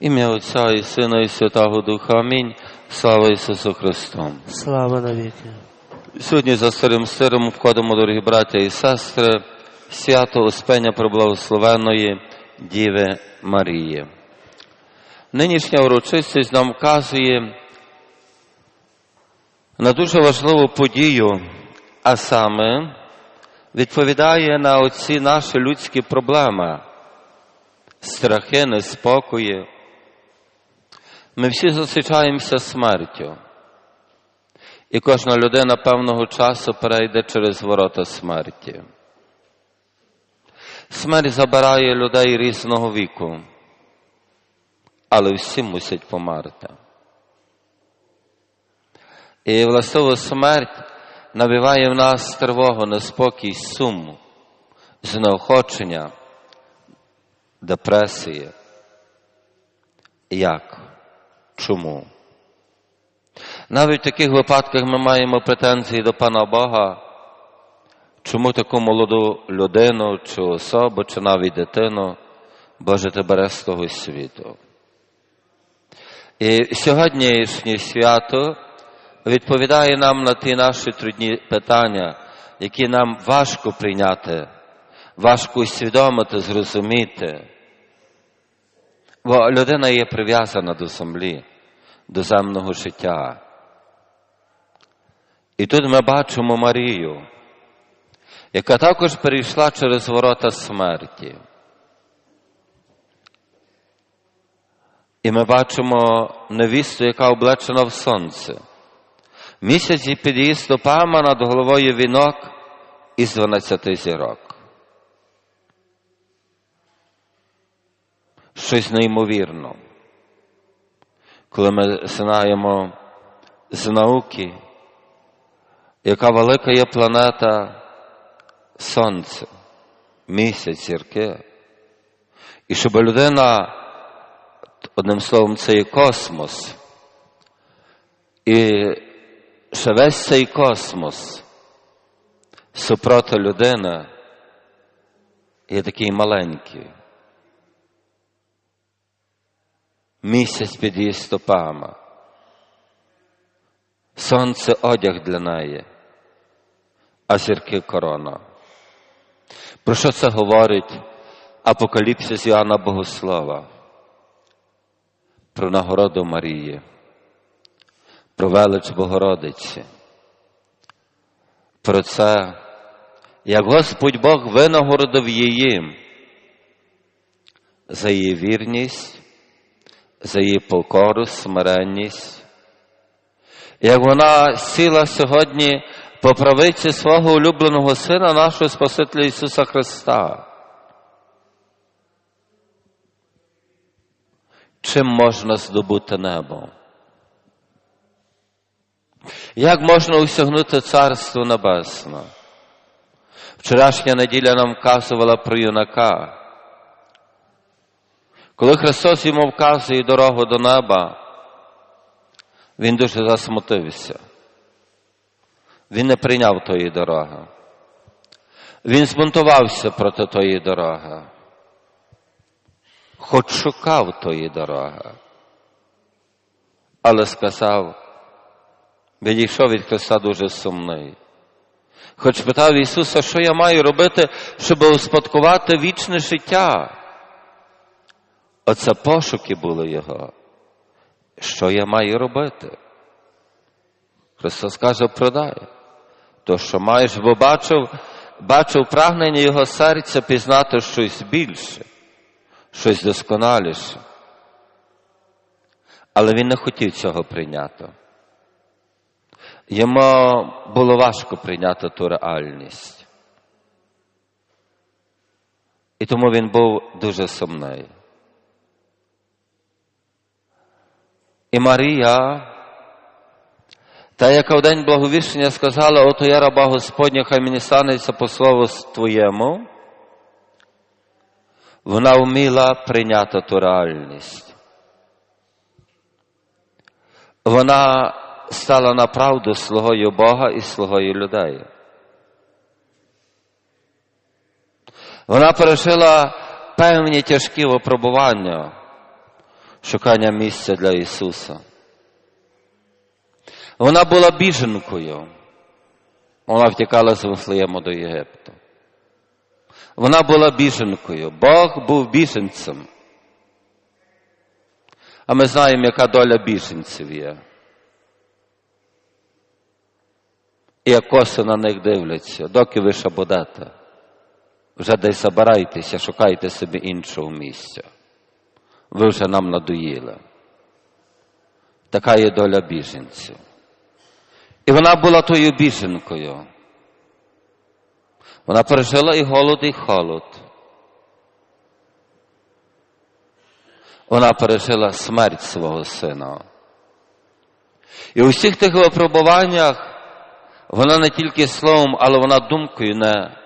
Ім'я Отця і Сина, і Святого Духа. Амінь. Слава Ісусу Христу. Слава навіки. Сьогодні за старим сиром входимо, дорогі браття і сестри, свято Успення Преблагословеної Діви Марії. Нинішня урочистість нам вказує на дуже важливу подію, а саме відповідає на оці наші людські проблеми, страхи, неспокої. Ми всі зустрічаємося смертю. І кожна людина певного часу перейде через ворота смерті. Смерть забирає людей різного віку, але всі мусять померти. І властиво смерть навіває в нас тривогу, неспокій, сум, знеохочення, депресії. Як? Чому? Навіть в таких випадках ми маємо претензії до Пана Бога, чому таку молоду людину, чи особу, чи навіть дитину Боже ти бере з того світу. І сьогоднішнє свято відповідає нам на ті наші трудні питання, які нам важко прийняти, важко усвідомити, зрозуміти. Бо людина є прив'язана до землі, до земного життя. І тут ми бачимо Марію, яка також перейшла через ворота смерті. І ми бачимо невісту, яка облечена в сонце. Місяць під її стопами над головою вінок із 12 зірок. Щось неймовірно. Коли ми знаємо з науки, яка велика є планета Сонце, місяць, зірки. І щоб людина, одним словом, це є космос. І що весь цей космос супроти людини є такий маленький. Місяць під її стопами. Сонце одяг для неї, а зірки корона. Про що це говорить Апокаліпсис Іоанна Богослова? Про нагороду Марії, про велич Богородиці, про це, як Господь Бог винагородив її за її вірність, за її покору, смиренність, як вона сіла сьогодні по правиці свого улюбленого Сина, нашого Спасителя Ісуса Христа. Чим можна здобути небо? Як можна осягнути Царство Небесне? Вчорашня неділя нам вказувала про юнака. Коли Христос йому вказує дорогу до неба, він дуже засмутився. Він не прийняв тої дороги. Він збунтувався проти тої дороги. Хоч шукав тої дороги. Але сказав, відійшов від Христа дуже сумний. Хоч питав Ісуса, що я маю робити, щоб успадкувати вічне життя. Оце пошуки були Його. Що я маю робити? Христос каже, продай. То, що маєш, бо бачив, бачив прагнення Його серця пізнати щось більше, щось досконаліше. Але він не хотів цього прийняти. Йому було важко прийняти ту реальність. І тому він був дуже сумний. І Марія, та, яка в день благовіщення сказала, ото я раба Господня, хай мені станеться по слову Твоєму, вона вміла прийняти ту реальність. Вона стала на правду слугою Бога і слугою людей. Вона пережила певні тяжкі випробування, шукання місця для Ісуса. Вона була біженкою. Вона втікала з Вифлеєму до Єгипту. Вона була біженкою. Бог був біженцем. А ми знаємо, яка доля біженців є. І як коси на них дивляться, доки ви ще. Вже десь забирайтеся, шукайте собі іншого місця. Ви вже нам надоїли. Така є доля біженців. І вона була тою біженкою. Вона пережила і голод, і холод. Вона пережила смерть свого сина. І у всіх тих випробуваннях вона не тільки словом, але вона думкою не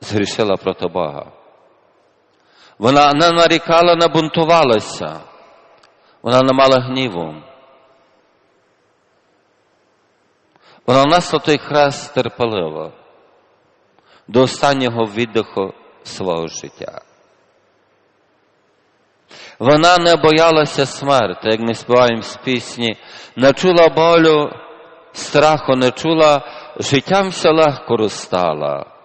згрішила проти Бога. Вона не нарікала, не бунтувалася, вона не мала гніву. Вона несла той хрест терпеливо до останнього віддиху свого життя. Вона не боялася смерти, як ми співаємо з пісні, не чула болю, страху не чула, життям все легко розстала.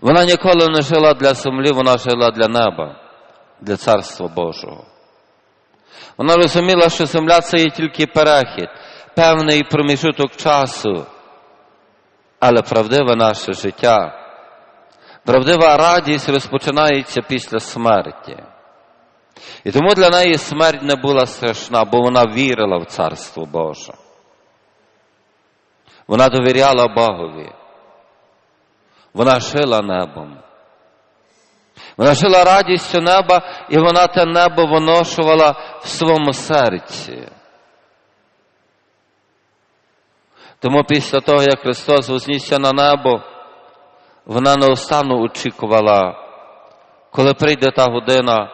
Вона ніколи не жила для землі, вона жила для неба, для Царства Божого. Вона розуміла, що земля це є тільки перехід, певний проміжуток часу, але правдиве наше життя, правдива радість розпочинається після смерті. І тому для неї смерть не була страшна, бо вона вірила в Царство Боже. Вона довіряла Богові. Вона жила небом. Вона жила радістю неба, і вона те небо виношувала в своєму серці. Тому після того, як Христос вознісся на небо, вона неостанно очікувала, коли прийде та година,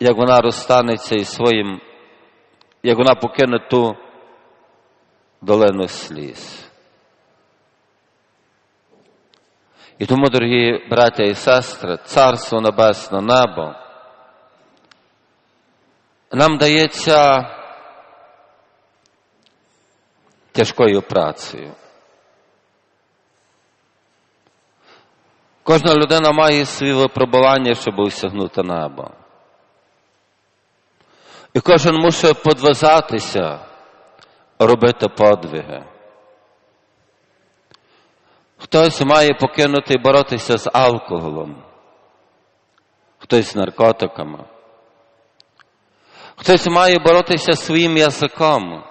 як вона розстанеться із своїм, як вона покине ту долину сліз. І тому, дорогі браття і сестри, Царство Небесне небо нам дається тяжкою працею. Кожна людина має свої випробування, щоб осягнути небо. І кожен мусить подвизатися, робити подвиги. Хтось має покинути боротися з алкоголем, хтось з наркотиками, хтось має боротися своїм язиком,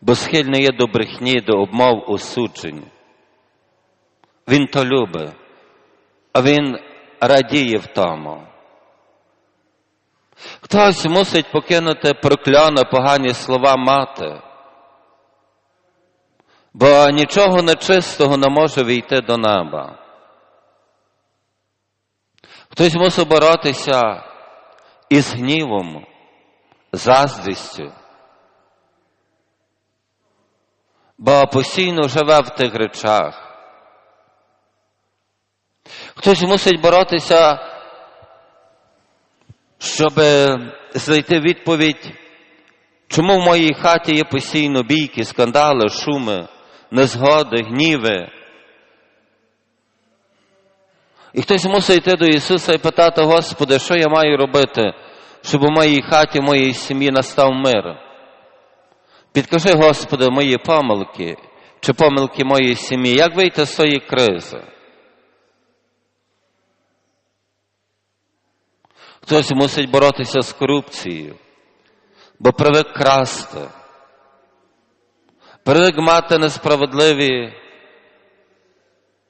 бо схильний є до брехні, до обмов осуджень. Він то любить, а він радіє в тому. Хтось мусить покинути прокляне погані слова мати, бо нічого нечистого не може війти до неба. Хтось мусить боротися із гнівом, заздрістю, бо постійно живе в тих речах. Хтось мусить боротися, щоб знайти відповідь, чому в моїй хаті є постійно бійки, скандали, шуми, незгоди, гніви. І хтось мусить йти до Ісуса і питати, Господи, що я маю робити, щоб у моїй хаті, моїй сім'ї настав мир. Підкажи, Господи, мої помилки чи помилки моєї сім'ї, як вийти з цієї кризи? Хтось мусить боротися з корупцією, бо привик красти, привик мати несправедливі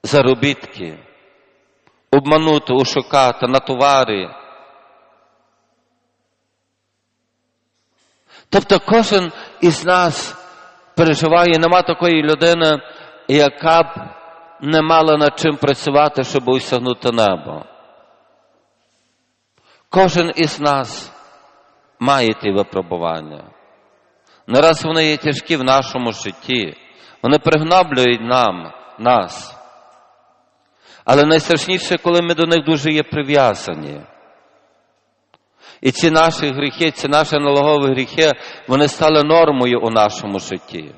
заробітки, обманути, ушукати на товари. Тобто кожен із нас переживає, нема такої людини, яка б не мала над чим працювати, щоб осягнути небо. Кожен із нас має ті випробування. Не раз вони є тяжкі в нашому житті, вони пригноблюють нам, нас. Але найстрашніше, коли ми до них дуже є прив'язані. І ці наші гріхи, ці наші налогові гріхи, вони стали нормою у нашому житті.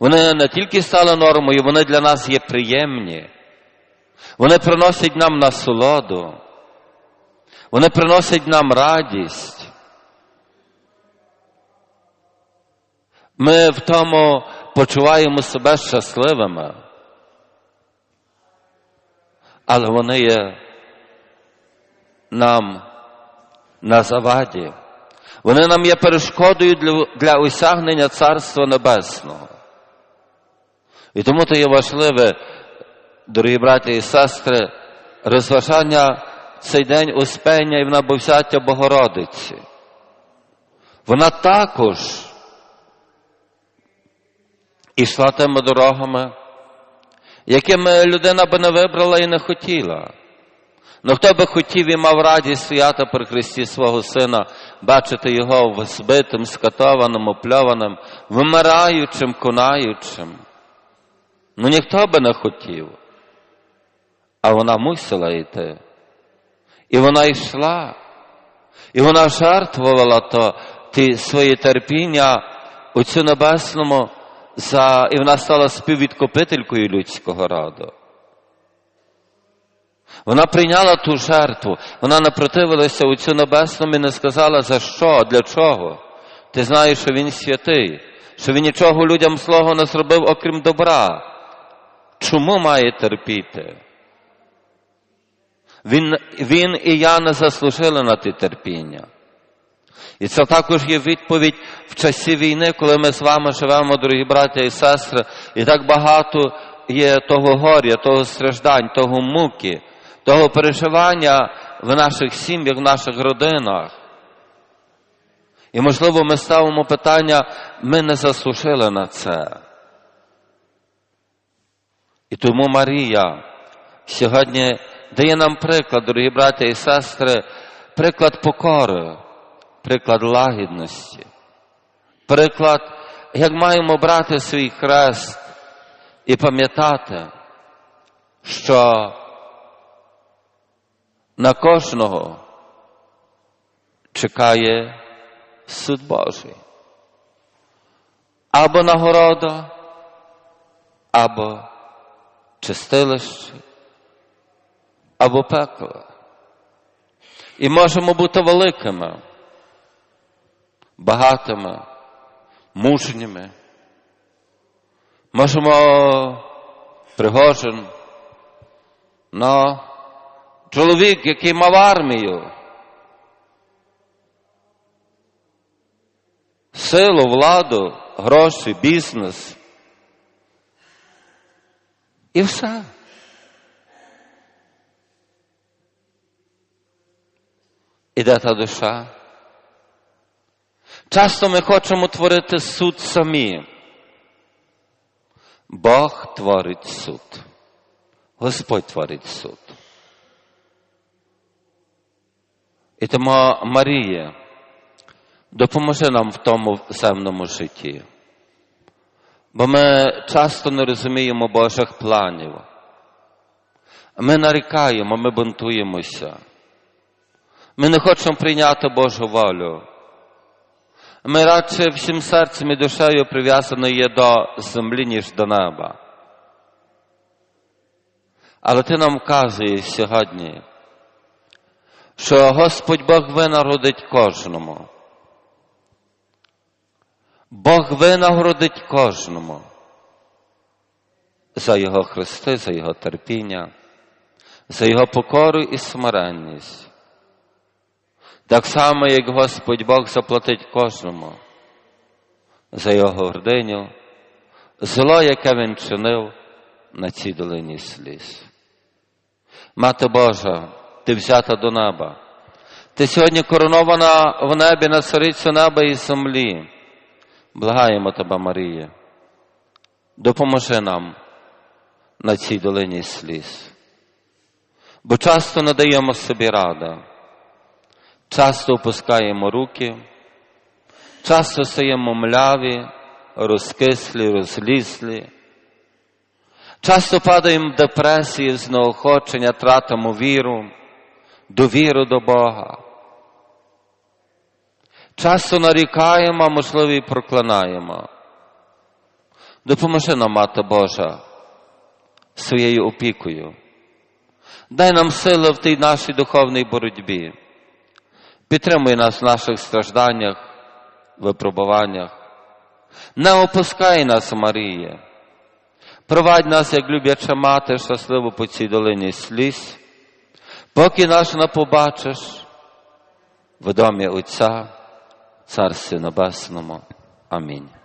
Вони не тільки стали нормою, вони для нас є приємні. Вони приносять нам насолоду. Вони приносять нам радість. Ми в тому почуваємо себе щасливими. Але вони є нам на заваді. Вони нам є перешкодою для, для осягнення Царства Небесного. І тому то є важливе, дорогі браті і сестри, розважання цей день Успення і в набовсяття Богородиці. Вона також ішла тими дорогами, якими людина би не вибрала і не хотіла. Ну хто би хотів і мав радість стояти при Христі свого Сина, бачити його збитим, скатованим, опльованим, вимираючим, конаючим. Ну ніхто би не хотів, а вона мусила йти. І вона йшла, і вона жертвувала то ті свої терпіння у цю небесному, за... і вона стала співвідкупителькою людського роду. Вона прийняла ту жертву, вона не противилася у цю небесному і не сказала за що, для чого. Ти знаєш, що він святий, що він нічого людям слого не зробив, окрім добра. Чому має терпіти? Він, він і я не заслужили на те терпіння. І це також є відповідь в часі війни, коли ми з вами живемо, дорогі браття і сестри, і так багато є того горя, того страждань, того муки, того переживання в наших сім'ях, в наших родинах. І, можливо, ми ставимо питання, ми не заслужили на це. І тому Марія сьогодні дає нам приклад, дорогі браття і сестри, приклад покори, приклад лагідності, приклад, як маємо брати свій хрест і пам'ятати, що на кожного чекає суд Божий. Або нагорода, або чистилище, або пекло. І можемо бути великими, багатими, мужніми. Можемо пригожин, но чоловік, який мав армію, силу, владу, гроші, бізнес. І все. Іде та душа. Часто ми хочемо творити суд самі. Бог творить суд. Господь творить суд. І тому Марія допоможе нам в тому земному житті. Бо ми часто не розуміємо Божих планів. Ми нарікаємо, ми бунтуємося. Ми не хочемо прийняти Божу волю. Ми радше всім серцем і душею прив'язані є до землі, ніж до неба. Але ти нам вказуєш сьогодні, що Господь Бог винагородить кожному. Бог винагородить кожному за Його хрести, за Його терпіння, за Його покору і смиренність. Так само, як Господь Бог заплатить кожному за його гординю, зло, яке він чинив на цій долині сліз. Мати Божа, ти взята до неба. Ти сьогодні коронована в небі на царицю неба і землі. Благаємо тебе, Марія. Допоможи нам на цій долині сліз. Бо часто не даємо собі ради. Часто опускаємо руки, часто стаємо мляві, розкислі, розліслі, часто падаємо в депресії, знеохочення, тратимо віру, довіру до Бога. Часто нарікаємо, а можливо і проклинаємо. Допоможи нам, Мати Божа, своєю опікою. Дай нам сили в тій нашій духовній боротьбі. Підтримуй нас в наших стражданнях, випробуваннях. Не опускай нас, Марія. Провадь нас, як любляча мати, щасливо по цій долині сліз, поки нас не побачиш в домі Отця, Царстві Небесному. Амінь.